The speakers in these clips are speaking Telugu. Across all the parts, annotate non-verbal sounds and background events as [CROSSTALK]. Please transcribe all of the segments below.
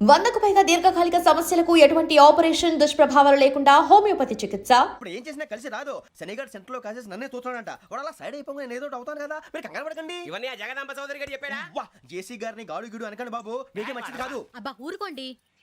వందకు పైగా దీర్ఘకాలిక సమస్యలకు ఎటువంటి ఆపరేషన్ దుష్ప్రభావాలు లేకుండా హోమియోపతి చికిత్స. ఇప్పుడు ఏం చేసినా కలిసి రాదు. శనిగారు సెంటర్లో కాసేసి నన్నే చూస్తున్నాడంట వాడు అలా సైడ్ అయిపోయి నేను ఏదో అవుతాను కదా. మీరు కంగారు పడకండి. ఇవన్నీ ఆ జగదాంబ చౌదరి గారు చెప్పాడా? వా జేసీ గారిని గాడు గిడు అనకండి బాబు. మీకే మంచిది కాదు. అబ్బా ఊరుకోండి.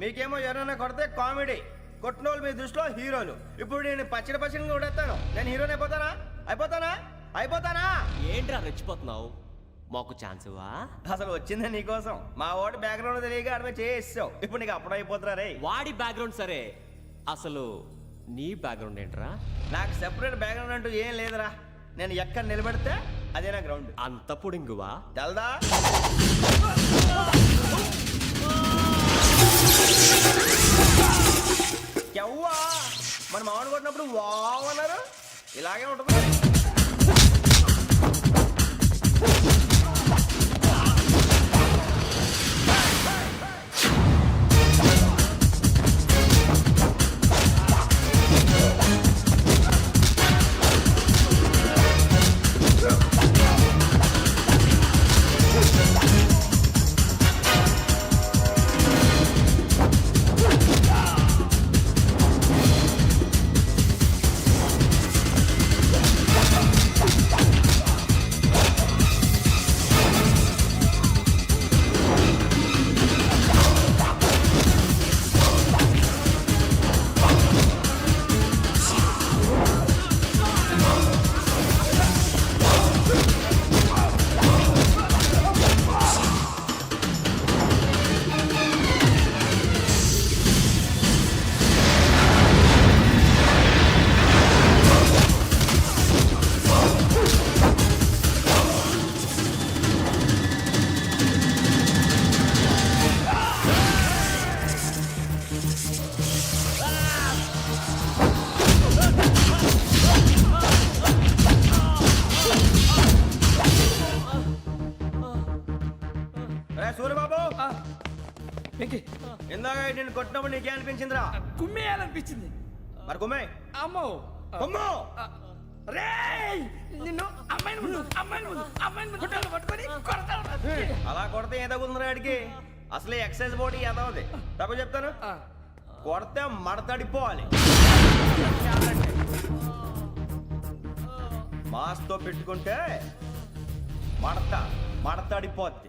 మీకేమో ఎవరైనా కొడితే కామెడీ. కొట్టినోళ్ళు మీ దృష్టిలో హీరోలు. ఇప్పుడు నేను పచ్చడి పచ్చడిగా కొడేస్తాను నేను హీరోని అయిపోతానా? అయిపోతానా? అయిపోతానా? ఏంట్రా రెచ్చిపోతున్నావు? మాకు ఛాన్స్ ఇవ్వా? అసలు వచ్చిందే నీకోసం. మా ఓటు బ్యాక్గ్రౌండ్ తెలియక అడిమే చేసావు ఇప్పుడు నీకు అప్పుడు అయిపోతున్నా రే వాడి బ్యాక్గ్రౌండ్ సరే. అసలు నీ బ్యాక్గ్రౌండ్ ఏంట్రా? నాకు సెపరేట్ బ్యాక్గ్రౌండ్ అంటూ ఏం లేదురా. నేను ఎక్కడ నిలబెడితే అదే నా గ్రౌండ్ అంత పుడింగువా? తెల్దా మామిడి కొట్టినప్పుడు వావ్ అన్నారు. ఇలాగే ఉంటుంది నేను కొట్టినప్పుడు నీకే అనిపించిందిరా? కుమ్మేయాలనిపించింది మరి కొమ్మే. అమ్మో. కొమ్ము. రేయ్! నిన్ను అమ్మాయిని ముందు అమ్మాయిని ముందు అమ్మాయిని ముందు గుడ్డలు పట్టుకొని కొడతాను. అలా కొడితే ఏ తగ్గుతుందిరా ఆడికి? అసలే ఎక్సైజ్ బాడీ ఏదవుది తప్ప చెప్తాను. కొడితే మడతడిపోవాలి మాస్తో పెట్టుకుంటే మడత మడతడిపోద్ది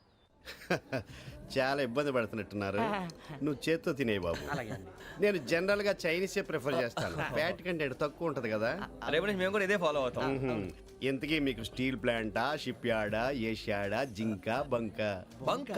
[LAUGHS] చాలా ఇబ్బంది పడుతున్నట్టున్నారు. నువ్వు చేత్తో తినే బాబు. నేను జనరల్గా చైనీసే ప్రిఫర్ చేస్తాను. ఫ్యాట్ కంటెంట్ తక్కువ ఉంటది కదా. రేపు నుంచి మేము కూడా ఇదే ఫాలో అవుతాం. ఇంతకీ మీకు స్టీల్ ప్లాంటా షిప్ యార్డా ఏషియాడా జింక బంక? బంక?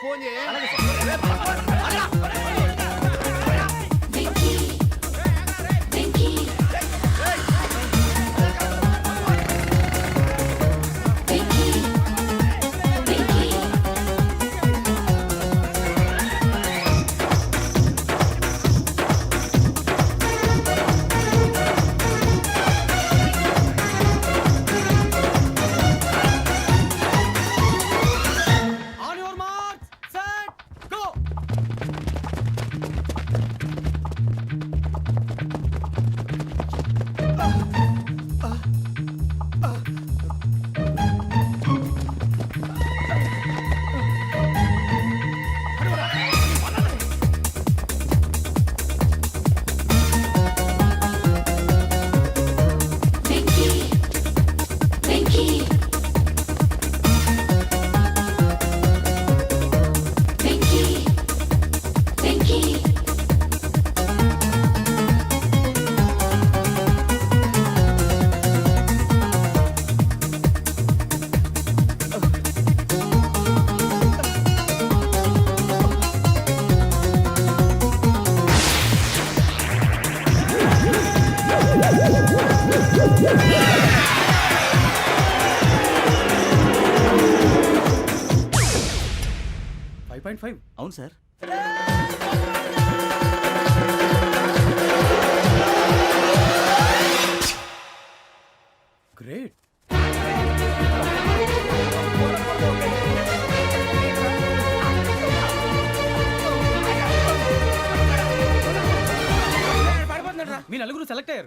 ఫోన్ చేయ.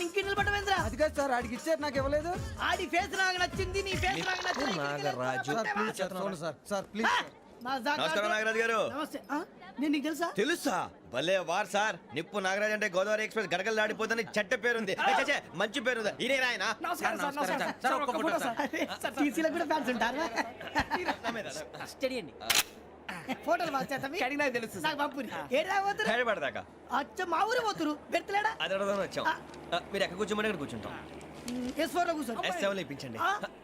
నిలబడమేంద్రా అది కాదు సార్ ఆడికి ఇచ్చారు నాకు ఇవ్వలేదు. ఆడి ఫేస్ నాకు నచ్చింది నీ ఫేస్ నాకు నచ్చింది. నాగరాజు? సార్ సార్ ప్లీజ్ నమస్కారం నాగరాజు గారు. నమస్తే. నేను నీకు తెలుసా? తెలుసా? భలే వార్ సార్. నిప్పు నాగరాజ్ అంటే గోదావరి ఎక్స్ప్రెస్ గడగలు దాడిపోతుంది చెట్ట పేరుంది. మంచి పేరుంది. ఈయన ఆయన? టీసీలో కూడా ఫ్యాన్స్ ఉంటారా? స్టడీ అండి. ఫోటోలు మార్చేస్తాం కడిగినా తెలుసు నాకు పంపుని. ఏడా పోతురు? హైదరాబాద్ అచ్చ మా ఊరు పోతురు? పెడతలేడా అది అడగదామని వచ్చాం. ఆ, మీరు ఎక్కడ కూర్చోమని అక్కడ కూర్చుంటాం. ఎస్ ఫోర్లో కూర్చో ఎస్ సెవెన్ ఇప్పించండి.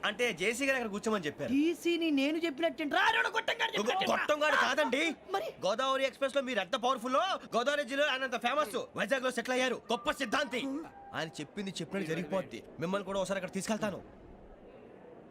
అంటే జేసీ గారు అక్కడ కూర్చోమని చెప్పారు. టీసీని నేను చెప్పినట్టు రాడు కొట్టంగాడు గొ- గొట్టం గారు కాదండి. మరి? గోదావరి ఎక్స్ప్రెస్లో మీరు ఎంత పవర్ఫుల్ గోదావరి జిల్లా ఆయన అంత ఫేమస్ వైజాగ్లో సెటిల్ అయ్యారు. గొప్ప సిద్ధాంతి. ఆయన చెప్పింది చెప్పినట్టు జరిగిపోద్ది. మిమ్మల్ని కూడా ఒకసారి అక్కడ తీసుకెళ్తాను.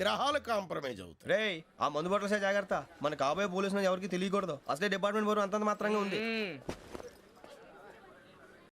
గ్రహాలు కాంప్రమైజ్ అవుతాయి. రేయ్ ఆ మందు బట్టలసే జాగ్రత్త. మన కాబోయే పోలీసులు ఎవరికి తెలియకూడదు. అసలే డిపార్ట్మెంట్ బోరు అంతంత మాత్రంగా ఉంది.